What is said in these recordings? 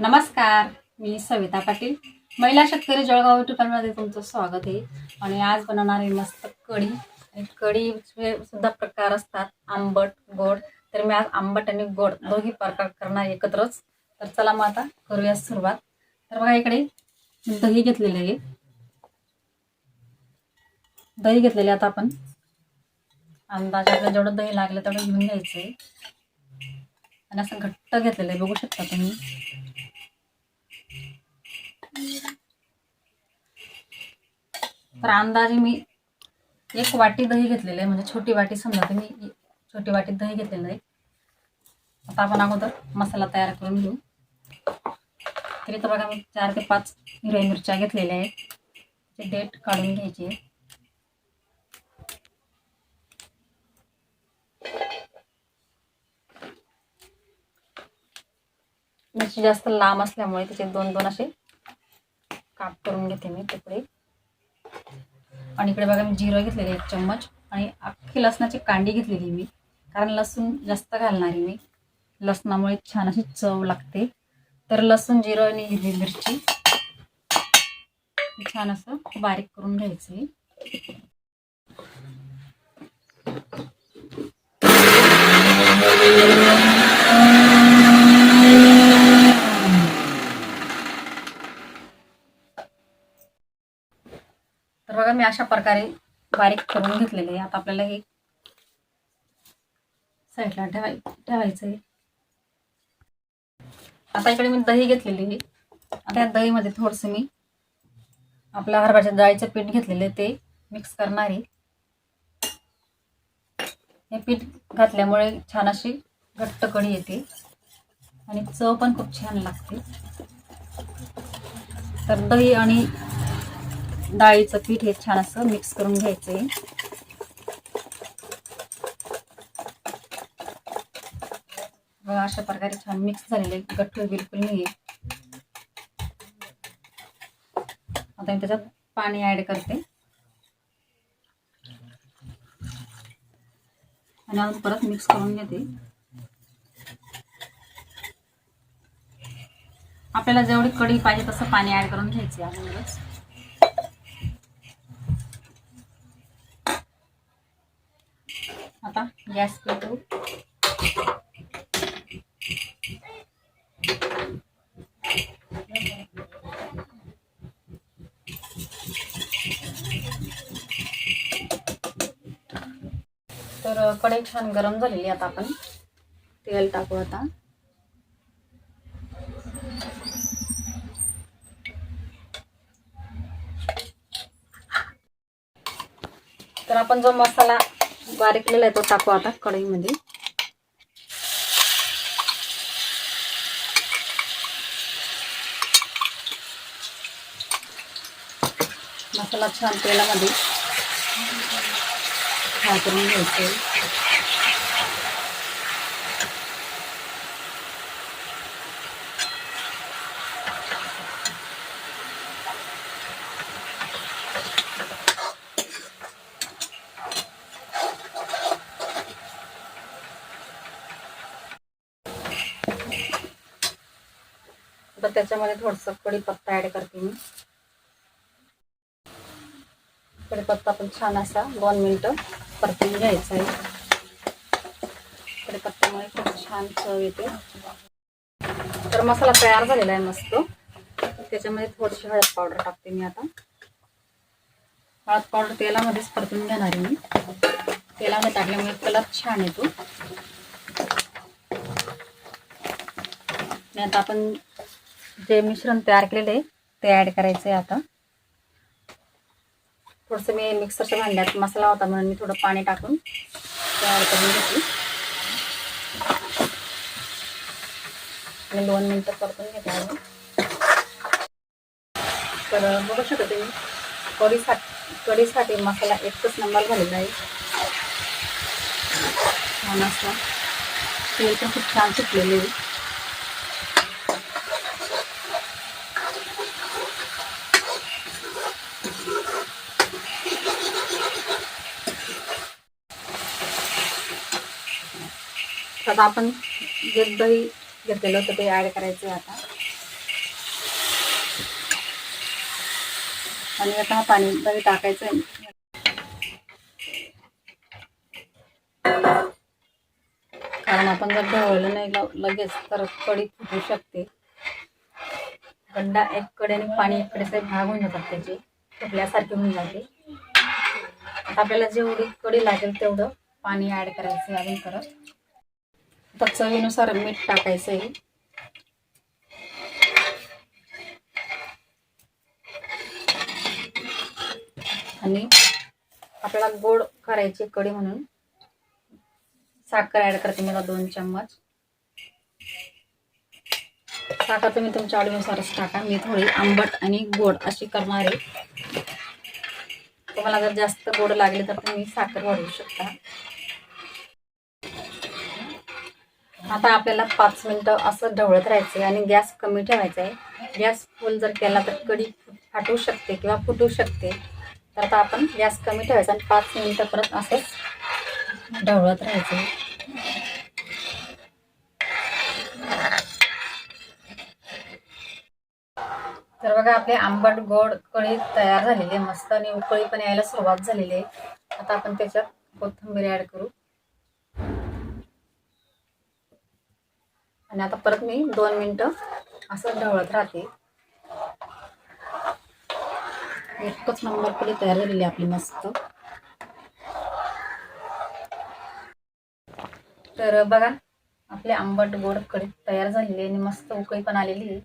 नमस्कार मी सविता पाटील. महिला शेतकरी जळगाव युट्यूब तुमचं स्वागत आहे. आणि आज बनवणार आहे मस्त कढी. कढी कढीचे सुद्धा प्रकार असतात. आंबट गोड. तर मी आज आंबट आणि गोड दोन्ही प्रकार करणार एकत्रच. तर चला मग आता करूया सुरुवात. तर बघा इकडे दही घेतलेले आहे. दही घेतलेले आता आपण. अंदाजे आपल्याला जेवढं दही लागलं तेवढं घेऊन घ्यायचं आहे. आणि असं घट्ट घेतलेलं आहे. बघू शकता तुम्ही. तर अंदाजे मी एक वाटी दही घेतलेलं आहे. म्हणजे छोटी वाटी समजा तुम्ही छोटी वाटीत दही घेतलेलं आहे. आता आपण अगोदर मसाला तयार करून घेऊ. तरी तर बघा मी चार ते पाच हिरव्या मिरच्या घेतलेल्या आहेत. ते डेट काढून घ्यायची आहे. मिरची जास्त लांब असल्यामुळे त्याचे दोन दोन असे काप करून घेते मी तुकडे. आणि इकडे बघा मी जिरं घेतलेले एक चम्मच. आणि अख्खी लसणाची कांडी घेतलेली मी. कारण लसूण जास्त घालणार आहे मी. लसणामुळे छान अशी चव लागते. तर लसूण जिरं आणि हिरवी मिरची छान असं बारीक करून घ्यायचं. आहे बघा मी अशा प्रकारे बारीक करून घेतलेले आहे. आता आपल्याला हे साईडला ठेवाय ठेवायचं आहे आता इकडे मी दही घेतलेली आहे. आता या दहीमध्ये थोडंसं मी आपल्या हरभऱ्याच्या डाळीचं पीठ घेतलेले ते मिक्स करणार आहे. हे पीठ घातल्यामुळे छान अशी घट्ट कढी येते. आणि चव पण खूप छान लागते. तर दही आणि डाळीचं पीठ हे छान असं मिक्स करून घ्यायचं आहे बघा अशा प्रकारे छान मिक्स झालेले गठ्ठ बिलकुल नाही आता मी त्याच्यात पाणी ऍड करते. आणि अजून परत मिक्स करून घेते. आपल्याला जेवढी कढी पाहिजे तसं पाणी ऍड करून घ्यायचे अगोदरच आता गॅस पेटवू. तर कढई छान गरम झालेली आता आपण. तेल टाकू आता. तर आपण जो मसाला बारीक केलेला आहे तो टाकू आता कढईमध्ये. मसाला छान तेलामध्ये फ्राय करून घ्यायचं. आता त्याच्यामध्ये थोडंसं कढीपत्ता ऍड करते मी. कढीपत्ता पण छान असा दोन मिनटं परतून घ्यायचा आहे. कढीपत्त्यामुळे खूप छान चव येते. तर मसाला तयार झालेला आहे मस्त. त्याच्यामध्ये थोडीशी हळद पावडर टाकते मी आता. हळद पावडर तेलामध्येच परतून घेणार आहे मी. तेलामध्ये टाकल्यामुळे कलर छान येतो. आता आपण जे मिश्रण तयार केलेलं आहे ते ॲड करायचं आहे आता. थोडंसं मी मिक्सरच्या भांड्यात मसाला होता म्हणून मी थोडं पाणी टाकून तयार करून घेतली. आणि दोन मिनटं परतून घेतलं आहे तर बघू शकता तुम्ही कढीसाठी कढीसाठी मसाला एकच नंबर झालेला आहे. छान असा. तेल पण खूप छान सुटलेले आहे. आता आपण जे दही घेतलेलं होतं ते ॲड करायचं आता. आणि आता पाणी दही टाकायचं कारण आपण जर ढवळलं नाही लगेच तर कडी फुटू शकते. गड्डा एक कडेने पाणी एक साईड भाग होऊन जातात त्याचे. फुटल्यासारखे होऊन जाते. आता आपल्याला जेवढी कडी लागेल तेवढं पाणी ॲड करायचं अजून परत. आता चवीनुसार मीठ टाकायचं आहे. आणि आपल्याला गोड करायची कढी म्हणून. साखर ऍड करते मला दोन चम्मच. साखर तुम्ही तुमच्या आवडीनुसारच टाका. मी थोडी आंबट आणि गोड अशी करणार आहे. तुम्हाला जर जास्त गोड लागले तर तुम्ही साखर वाढवू शकता. आता आपल्याला पाच मिनिटं असं ढवळत राहायचं आणि गॅस कमी ठेवायचा आहे गॅस फुल जर केला तर कढी फाटू शकते किंवा फुटू शकते. तर आता आपण गॅस कमी ठेवायचा आणि पाच मिनिटं परत असंच ढवळत राहायचं तर बघा आपले आंबट गोड कढी तयार झालेली आहे. मस्त आणि उकळी पण यायला सुरुवात झालेली आहे. आता आपण त्याच्यात कोथिंबीर ऍड करू. आणि आता परत मी दोन मिनटं असं ढवळत राहते. एकच नंबर कढी तयार झालेली आहे आपली मस्त. तर बघा आपली आंबट गोड कढी तयार झालेली आणि मस्त उकळी पण आलेली आहे.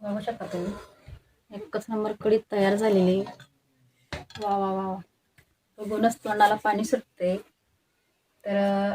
बघू शकता तुम्ही. एकच नंबर कढी तयार झालेली वा वा वा वा. बघूनच तोंडाला पाणी सुटते तर